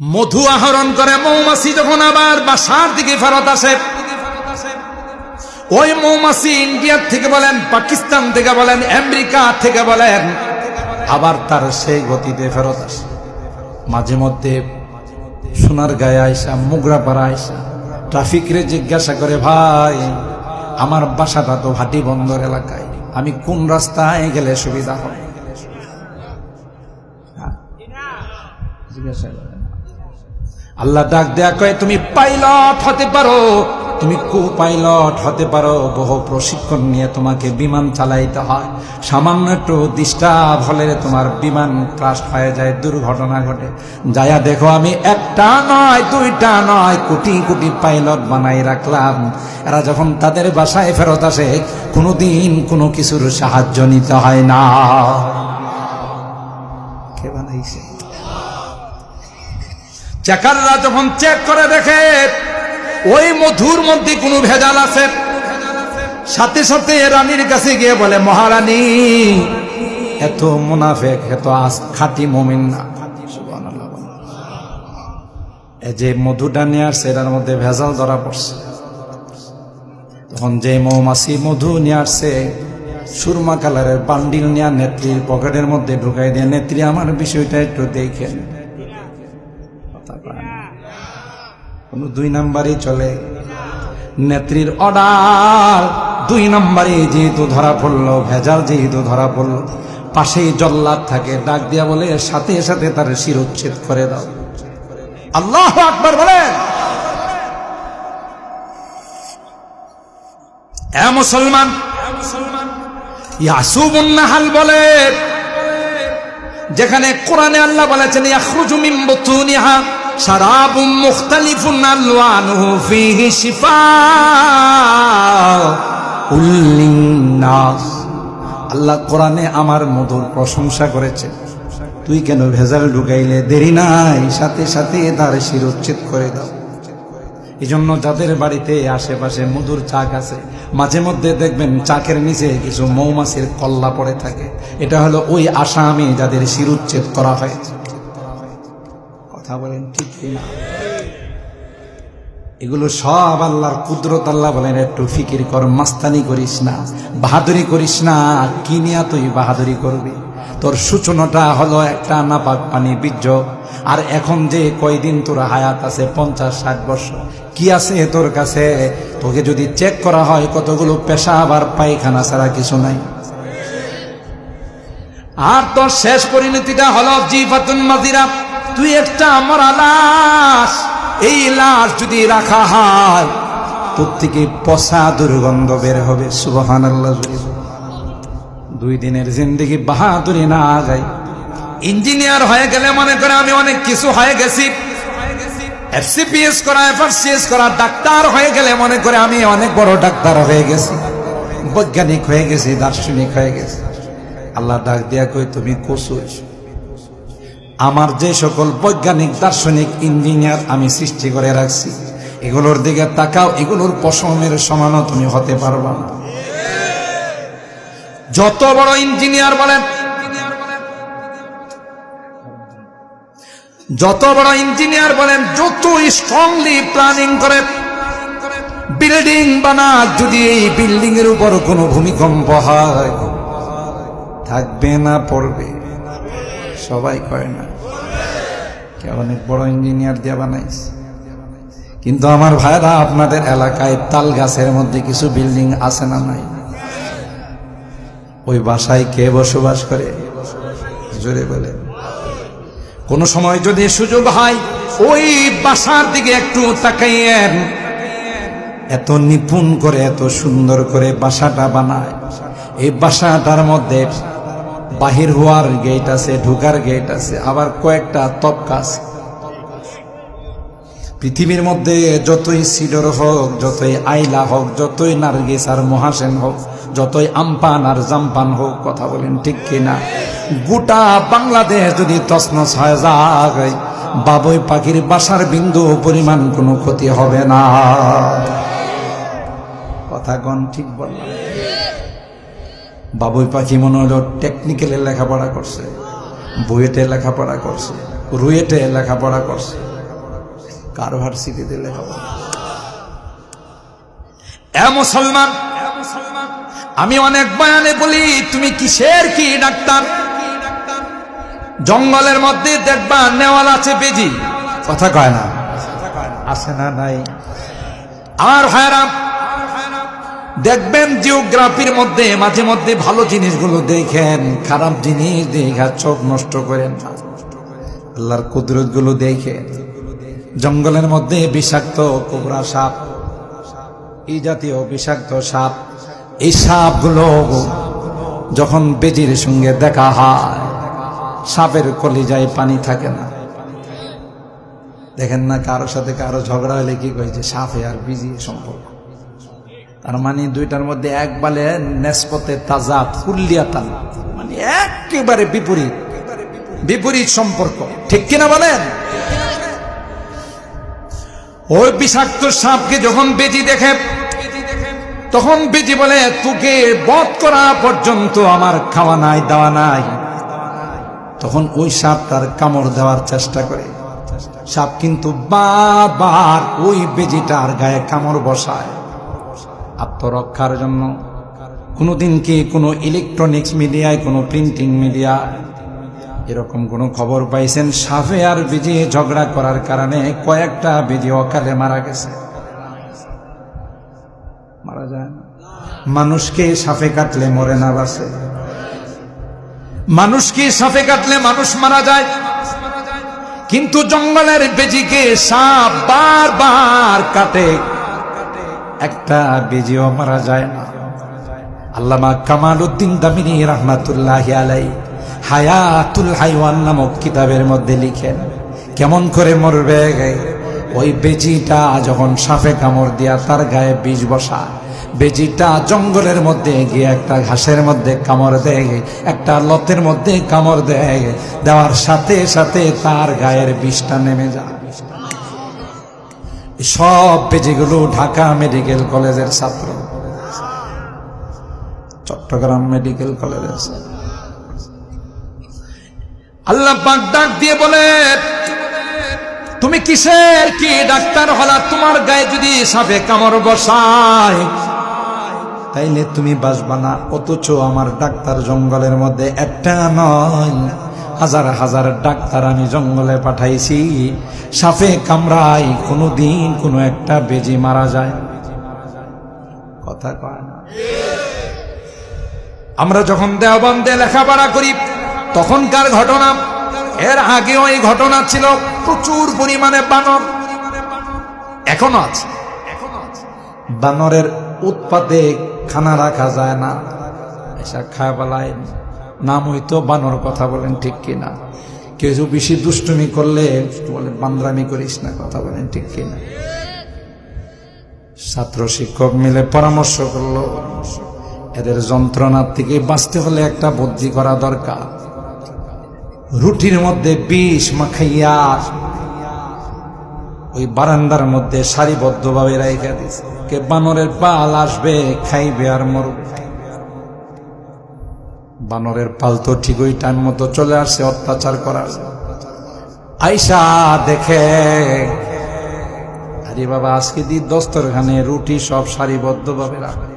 মধু আহরণ করে মৌমাছি যখন আবার বাসার দিকে ফেরত আসে, ওই মৌমাছি ইন্ডিয়ার থেকে বলেন, পাকিস্তান থেকে বলেন, আমেরিকা থেকে বলেন, আবার তার সেই গতিতে ফেরত আসে মাঝে মধ্যে সোনার গায়ে আইসা, মুগরাপাড়া আইসা, ট্রাফিকরে জিজ্ঞাসা করে, ভাই, আমার বাসাটা তো ভাটি বন্দর এলাকায়, আমি কোন রাস্তায় গেলে সুবিধা হয় হ্যাঁ? জিজ্ঞাসা। আল্লাহ ডাক দেয়া কয়, তুমি পাইলট হতে পারো, তুমি কু পাইলট হতে পারো। বহু প্রশিক্ষণ নিয়ে তোমাকে বিমান চালাইতে হয়। সামান্য একটু ডিস্টার্ব হলে তোমার বিমান ক্রাশ হয়ে যায়, দুর্ঘটনা ঘটে। যায়া দেখো, আমি একটা নয়, দুইটা নয়, কোটি কোটি পাইলট বানাই রাখলাম। এরা যখন তাদের বাসায় ফেরত আসে, কোনোদিন কোনো কিছুর সাহায্য নিতে হয় না। কে বানাইছে? চেকাররা যখন চেক করে দেখে, ওই মধুর মধ্যে কোনো ভেজাল আছে? সাথে সাথে রানীর কাছে গিয়ে বলে, মহারানী, এত মুনাফেক, এত খাটি মমিন না। যে মধুটা নিয়ে আসছে, এটার মধ্যে ভেজাল ধরা পড়ছে। তখন যে মৌমাছি মধু নিয়ে আসছে, সুরমা কালারের বান্ডিল নিয়ে নেত্রীর পকেটের মধ্যে ঢুকাই দিয়ে, নেত্রী, আমার বিষয়টা একটু দেখেন কোনো দুই নাম্বারই চলে। নেত্রীর অর্ডার দুই নাম্বারে যেহেতু ধরা পড়ল, ভেজাল যেহেতু ধরা পড়ল। পাশেই জল্লাদ থাকে, ডাক দিয়া বলে, সাথে সাথে তার শিরোচ্ছেদ করে দাও। আল্লাহ আকবার বলেন। মুসলমান ইয়াসুবুন বলে, যেখানে কোরআনে আল্লাহ বলেছেন শারাবুম মুখতালিফুন আলওয়ানুহু ফীহি শিফাউল লিন্নাস আল্লাহ কোরআনে আমার মধুর প্রশংসা করেছে। তুই কেন ভেজাল ঢুকাইলে? দেরি নাই। সাথে সাথে তার শিরোচ্ছেদ করে দাও। এই জন্য যাদের বাড়িতে আশেপাশে মধুর চাক আছে, মাঝে মধ্যে দেখবেন চাকের নিচে কিছু মৌমাছির কল্লা পড়ে থাকে। এটা হলো ওই আসামি যাদের শিরুচ্ছেদ করা হয়েছে। কথা বলেন, ঠিক না এগুলো সব আল্লাহর কুদরত, আল্লাহ বলেন, একটু ফিকির কর, মাস্তানি করিস না, বাহাদুরি করিস না কি নিয়া তুই বাহাদুরি করবি? তোর সূচনাটা হলো একটা নাপাক পানি বীর্য, আর এখন যে কয়দিন তোর হায়াত আছে, পঞ্চাশ, ষাট বছর, কি আছে তোর কাছে? তোকে যদি চেক করা হয়, কতগুলো পেশা আবার পায়খানা ছাড়া কিছু নাই। আর তোর শেষ পরিণতিটা হলো জিফাতুন মাজিরা। তুই একটা মরা লাশ এই লাশ যদি রাখা হয় থেকে পচা দুর্গন্ধ বের হবে সুবহান আল্লাহ দুই দিনের জিন্দিগি বাহাদুরি না যায় ইঞ্জিনিয়ার হয়ে গেলে মনে করে আমি অনেক কিছু হয়ে গেছি। এফসিপিএস করা, এফআরসিএস করা, ডাক্তার হয়ে গেলে মনে করে আমি অনেক বড় ডাক্তার হয়ে গেছি। বৈজ্ঞানিক হয়ে গেছি, দার্শনিক হয়ে গেছি। আল্লাহ ডাক দিয়া কই তুমি কসু আমার যে সকল বৈজ্ঞানিক, দার্শনিক, ইঞ্জিনিয়ার আমি সৃষ্টি করে রাখছি, এগুলোর দিকে তাকাও, এগুলোর পশমের সমানও তুমি হতে পারবা না। যত বড় ইঞ্জিনিয়ার বলেন, যত বড় ইঞ্জিনিয়ার বলেন, যত স্ট্রংলি প্ল্যানিং করে বিল্ডিং বানা, যদি এই বিল্ডিং এর উপর কোনো ভূমিকম্প হয়, থাকবে না, পড়বে। সবাই কয় না অনেক বড় ইঞ্জিনিয়ার দিয়ে বানাইছে। কিন্তু আমার ভাইরা আপনাদের এলাকায় তাল গাছের মধ্যে কিছু বিল্ডিং আছে না নাই? ওই বাসায় কে বসবাস করে? জোরে বলে। কোন সময় যদি সুযোগ হয়, ওই বাসার দিকে একটু তাকাইয়েন। এত নিপুণ করে, এত সুন্দর করে বাসাটা বানায়। এই বাসাটার মধ্যে বাহির হওয়ার গেট আছে, ঢুকার গেট আছে, আবার কয়েকটা তপকা আছে। পৃথিবীর মধ্যে যতই সিডর হোক, যতই আইলা হোক, যতই নার্গিস আর মহাসেন হোক, যতই আমপান আর জাম্পান হোক, কথা বলেন ঠিক কিনা? গোটা বাংলাদেশ যদি তসনস হয়ে যায় বাবুই পাখির বাসার বিন্দু পরিমাণ কোনো ক্ষতি হবে না। কথা গণ ঠিক বললাম। বাবুই পাখি মনে হলো টেকনিক্যালে লেখাপড়া করছে বুয়েটে লেখাপড়া করছে, রুয়েটে লেখাপড়া করছে, কার ভার্সিটিতে লেখাপড়া? এ মুসলমান, আমি অনেক বয়ানে বলি, তুমি কিসের কি ডাক্তার? জঙ্গলের মধ্যে দেখবা নেওয়াল আছে বেজি। কথা কয় না? আছে না নাই? আর ভাইরাম দেখবেন জিওগ্রাফির মধ্যে, মাঝে মধ্যে ভালো জিনিসগুলো দেখেন, খারাপ জিনিস দেখা চোখ নষ্ট করেন আল্লাহর কুদরতগুলো দেখে জঙ্গলের মধ্যে বিষাক্ত কোবরা সাপ, এই জাতীয় বিষাক্ত সাপ, এই সাপগুলো যখন বেজির সঙ্গে দেখা হয়, সাপের কলিজায় পানি থাকে না। দেখেন না কারোর সাথে কারও ঝগড়া হলে কি কয়েছে সাপে আর বিজি সম্পর্ক? তার মানে দুইটার মধ্যে এক বালে নেসপতে তাজা ফুল্লিয়াতান মানে একেবারে বিপরীত। বিপরীত সম্পর্ক। ঠিক কিনা বলেন? ওই বিষাক্ত সাপকে যখন বেজি দেখে, তখন বেজি বলে, তোকে বধ করা পর্যন্ত আমার খাওয়া নাই, দেওয়া নাই। তখন ওই সাপ তার কামড় দেওয়ার চেষ্টা করে। সাপ কিন্তু বারবার ওই বেজিটার গায়ে কামড় বসায়। আত্মরক্ষার জন্য। কোনোদিন কি কোনো ইলেকট্রনিক্স মিডিয়ায় কোনো প্রিন্টিং মিডিয়া এরকম কোনো খবর পাইছেন? সাফে আর বিজি ঝগড়া করার কারণে কয়েকটা বিজি অকালে মারা গেছে। মারা যায় না। মানুষকে সাফে কাটলে মরে না বাসে? মানুষকে সাফে কাটলে মানুষ মারা যায়? কিন্তু জঙ্গলের বেজিকে সাপ বার বারবার কাটে। একটা বেজিও মারা যায় না। আল্লামা কামাল উদ্দিন দামিনী রহমাতুল্লাহ আলাই হায়াতুল হাইওয়ান নামক কিতাবের মধ্যে লিখেন, কেমন করে মরবে ওই বেজিটা যখন সাপে কামড় দিয়া তার গায়ে বিষ বসা বেজিটা জঙ্গলের মধ্যে গিয়ে একটা ঘাসের মধ্যে কামড় দেয় একটা লতের মধ্যে কামড় দেয় দেওয়ার সাথে সাথে তার গায়ের বিষটা নেমে যায়। সব পেজিগুলো ঢাকা মেডিকেল কলেজের ছাত্র। চট্টগ্রাম মেডিকেল কলেজের। আল্লাহ পাক ডাক দিয়ে বলে, তুমি কিসের কি ডাক্তার হলা? তোমার গায়ে যদি সাপে কামড় বসায়, তাইলে তুমি বাসবা না। অথচ আমার ডাক্তার জঙ্গলের মধ্যে একটা নয়। হাজার হাজার ডাক্তার আমি জঙ্গলে পাঠাইছি। সাপে কামড়াই কোনো দিন কোনো একটা বেজি মারা যায়। কথা কয় না। আমরা যখন দেওবন্দে লেখাপড়া করি, তখনকার ঘটনা, এর আগেও এই ঘটনা ছিল, প্রচুর পরিমাণে বানর। এখনও আছে। বানরের উৎপাদে খানা রাখা যায় না। এসা খায় বেলায়। নাম হইতো বানর কথা বলেন ঠিক কিনা। কেউ বেশি দুষ্টুমি করলে বলে বান্দ্রামি করিস না কথা বলেন ঠিক কিনা। ছাত্র শিক্ষক মিলে পরামর্শ করল, এদের যন্ত্রণার থেকে বাঁচতে হলে একটা বুদ্ধি করা দরকার। রুটির মধ্যে বিষ মাখাইয়া ওই বারান্দার মধ্যে সারিবদ্ধভাবে রেখে দিছে। কে বানরের পাল আসবে, খাইবে আর মরবে বানরের পাল তো ঠিক ওই টাইম মতো চলে আসছে অত্যাচার করার। আইসা দেখে, আরে বাবা, আজকে দি দস্তরখানে রুটি সব সারিবদ্ধ ভাবে রাখে।